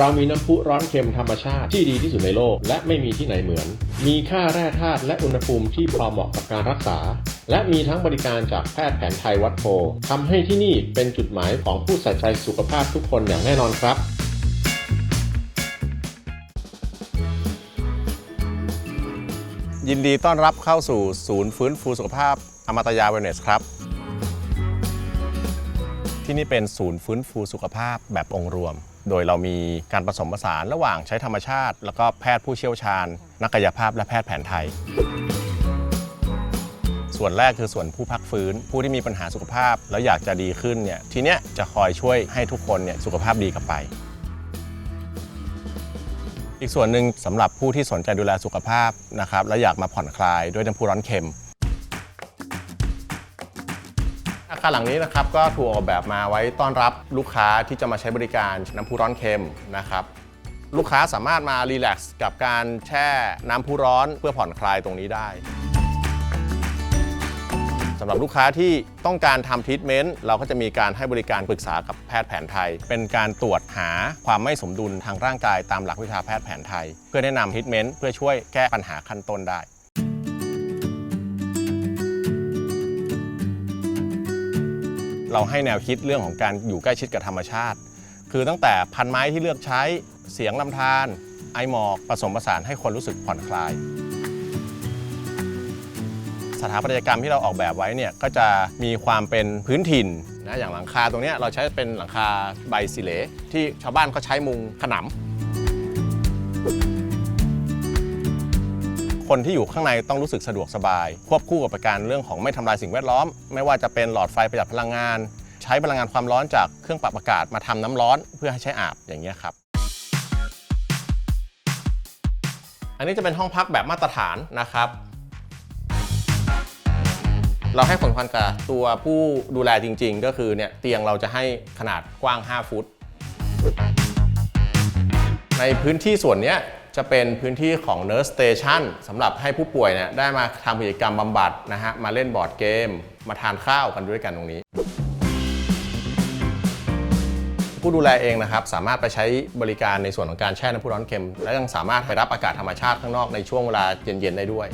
เรามีน้ำพุร้อนเค็มธรรมชาติที่ดีที่สุดในโลก และไม่มีที่ไหนเหมือน มีค่าแร่ธาตุและอุณหภูมิที่พอเหมาะกับการรักษา และมีทั้งบริการจากแพทย์แผนไทยวัดโพทำให้ที่นี่เป็นจุดหมายของผู้ใส่ใจสุขภาพทุกคนอย่างแน่นอนครับยินดีต้อนรับเข้าสู่ศูนย์ฟื้นฟูสุขภาพอมตยาเวลเนสครับ ที่นี่เป็นศูนย์ฟื้นฟูสุขภาพแบบองค์รวม โดยเรามีการผสมผสานระหว่างใช้ธรรมชาติ แล้วก็แพทย์ผู้เชี่ยวชาญ นักกายภาพและแพทย์แผนไทย ส่วนแรกคือส่วนผู้พักฟื้น ผู้ที่มีปัญหาสุขภาพ แล้วอยากจะดีขึ้นเนี่ยทีเนี้ยจะคอยช่วยให้ทุกคนเนี่ยสุขภาพดีกลับไป อีกส่วนหนึ่งสำหรับผู้ที่สนใจดูแลสุขภาพนะครับและอยากมาผ่อนคลายด้วยน้ำพุร้อนเค็ม คารหลังนี้นะครับก็ถูกออกแบบมาไว้ต้อนรับลูกค้าที่จะมาใช้บริการน้ำพุร้อนเค็มนะครับลูกค้าสามารถมารีแลกซ์กับการแช่น้ำพุร้อนเพื่อผ่อนคลายตรงนี้ได้สำหรับลูกค้าที่ต้องการทำทรีทเมนต์เราก็จะมีการให้บริการปรึกษากับแพทย์แผนไทย เป็นการตรวจหาความไม่สมดุลทางร่างกายตามหลักวิชาแพทย์แผนไทย เพื่อแนะนำทรีทเมนต์เพื่อช่วยแก้ปัญหาขั้นต้นได้ เราให้แนวคิดเรื่องของการอยู่ใกล้ชิดกับธรรมชาติ คือตั้งแต่พันไม้ที่เลือกใช้เสียงลำธารไอหมอกผสมผสานให้คนรู้สึกผ่อนคลาย สถาปัตยกรรมที่เราออกแบบไว้เนี่ยก็จะมีความเป็นพื้นถิ่นนะอย่างหลังคาตรงนี้เราใช้เป็นหลังคาใบสิเลที่ชาวบ้านเขาใช้มุงขนำ คนที่อยู่ข้างในต้องรู้สึกสะดวกสบาย ควบคู่กับการเรื่องของไม่ทำลายสิ่งแวดล้อม ไม่ว่าจะเป็นหลอดไฟประหยัดพลังงาน ใช้พลังงานความร้อนจากเครื่องปรับอากาศมาทำน้ำร้อนเพื่อให้ใช้อาบอย่างเงี้ครับอันนี้จะเป็นห้องพักแบบมาตรฐานนะครับ เราให้ผลพันกับตัวผู้ดูแลจริง ๆ ก็คือเนี่ยเตียงเราจะให้ขนาดกว้าง 5 ฟุต ในพื้นที่ส่วนเนี้ย จะเป็นพื้นที่ของ Nurse Station สำหรับให้ผู้ป่วยเนี่ยได้มาทำกิจกรรมบำบัดนะฮะมาเล่นบอร์ดเกม มาทานข้าวกันด้วยกันตรงนี้ ผู้ดูแลเองนะครับสามารถไปใช้บริการในส่วนของการแช่น้ำพุร้อนเค็ม และยังสามารถไปรับอากาศธรรมชาติข้างนอกในช่วงเวลาเย็นๆได้ด้วย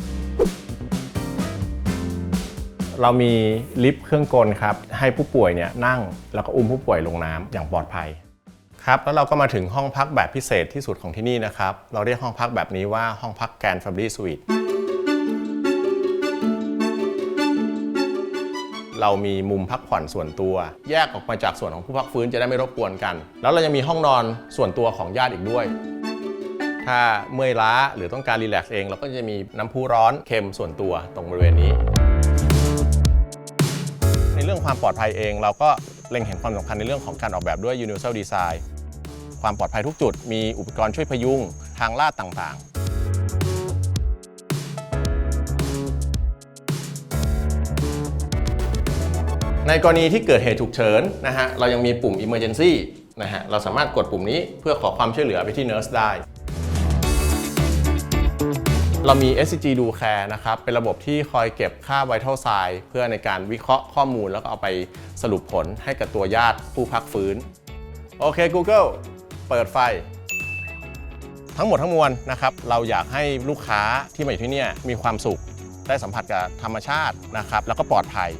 เรามีลิฟต์เครื่องกลครับ ให้ผู้ป่วยเนี่ยนั่งแล้วก็อุ้มผู้ป่วยลงน้ำอย่างปลอดภัย ครับแล้วเราก็มาถึงห้องพักแบบพิเศษที่สุดของที่นี่นะครับ เราเรียกห้องพักแบบนี้ว่าห้องพักแกรนด์แฟมิลี่สวีทเรามีมุมพักผ่อนส่วนตัว แยกออกมาจากส่วนของผู้พักฟื้นจะได้ไม่รบกวนกัน แล้วเรายังมีห้องนอนส่วนตัวของญาติอีกด้วย ถ้าเมื่อยล้าหรือต้องการรีแลกซ์เองเราก็จะมีน้ำพุร้อนเค็มส่วนตัวตรงบริเวณนี้ ในเรื่องความปลอดภัยเองเราก็ เล็งเห็นความสำคัญในเรื่องของการออกแบบด้วย Universal Design ความปลอดภัยทุกจุด มีอุปกรณ์ช่วยพยุงทางลาดต่างๆในกรณีที่เกิดเหตุฉุกเฉินนะฮะเรายังมีปุ่ม Emergency นะฮะเราสามารถกดปุ่มนี้เพื่อขอความช่วยเหลือไปที่ Nurse ได้ เรามี SCG Do Care นะครับ เป็นระบบที่คอยเก็บค่า Vital Sign เพื่อในการวิเคราะห์ข้อมูลแล้วก็เอาไปสรุปผลให้กับตัวญาติผู้พักฟื้น โอเค Google เปิดไฟ ทั้งหมดทั้งมวลนะครับ เราอยากให้ลูกค้าที่มาอยู่ที่นี่มีความสุข ได้สัมผัสกับธรรมชาตินะครับ แล้วก็ปลอดภัย